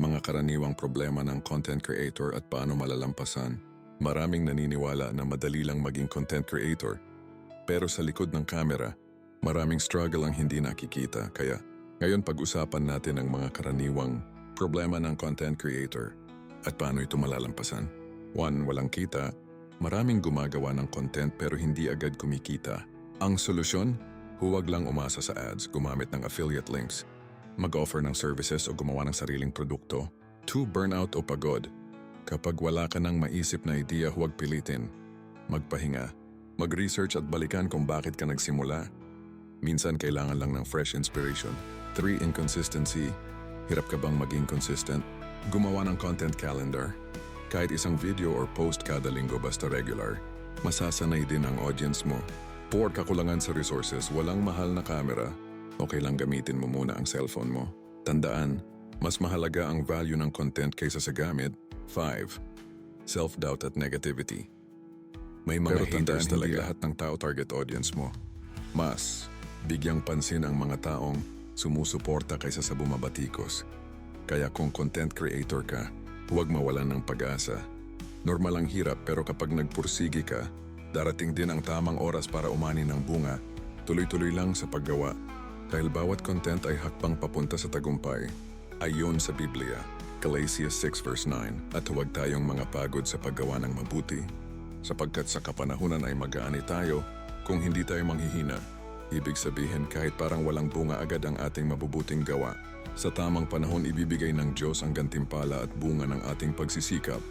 mga karaniwang problema ng content creator at paano malalampasan. Maraming naniniwala na madali lang maging content creator. Pero sa likod ng kamera, maraming struggle ang hindi nakikita. Kaya ngayon pag-usapan natin ang mga karaniwang problema ng content creator at paano ito malalampasan. One, walang kita. Maraming gumagawa ng content pero hindi agad kumikita. Ang solusyon? Huwag lang umasa sa ads, gumamit ng affiliate links. Mag-offer ng services o gumawa ng sariling produkto. Two, burnout o pagod. Kapag wala ka ng maisip na idea, huwag pilitin. Magpahinga. Mag-research at balikan kung bakit ka nagsimula. Minsan kailangan lang ng fresh inspiration. 3. Inconsistency. Hirap ka bang maging consistent? Gumawa ng content calendar. Kahit isang video or post kada linggo basta regular, masasanay din ang audience mo. 4. Kakulangan sa resources. Walang mahal na camera. Okay lang gamitin mo muna ang cellphone mo. Tandaan, mas mahalaga ang value ng content kaysa sa gamit. 5. Self-doubt at negativity. May mga Pero haters tandaan, talaga hindi lahat ng tao target audience mo. Mas, bigyang pansin ang mga taong sumusuporta kaysa sa bumabatikos. Kaya kung content creator ka, huwag mawalan ng pag-asa. Normal ang hirap pero kapag nagpursigi ka, darating din ang tamang oras para umani ng bunga. Tuloy-tuloy lang sa paggawa. Dahil bawat content ay hakbang papunta sa tagumpay. Ayon sa Biblia, Galatians 6 verse 9, at huwag tayong mga pagod sa paggawa ng mabuti, sapagkat sa kapanahunan ay mag-aani tayo kung hindi tayo manghihina. Ibig sabihin kahit parang walang bunga agad ang ating mabubuting gawa, sa tamang panahon ibibigay ng Diyos ang gantimpala at bunga ng ating pagsisikap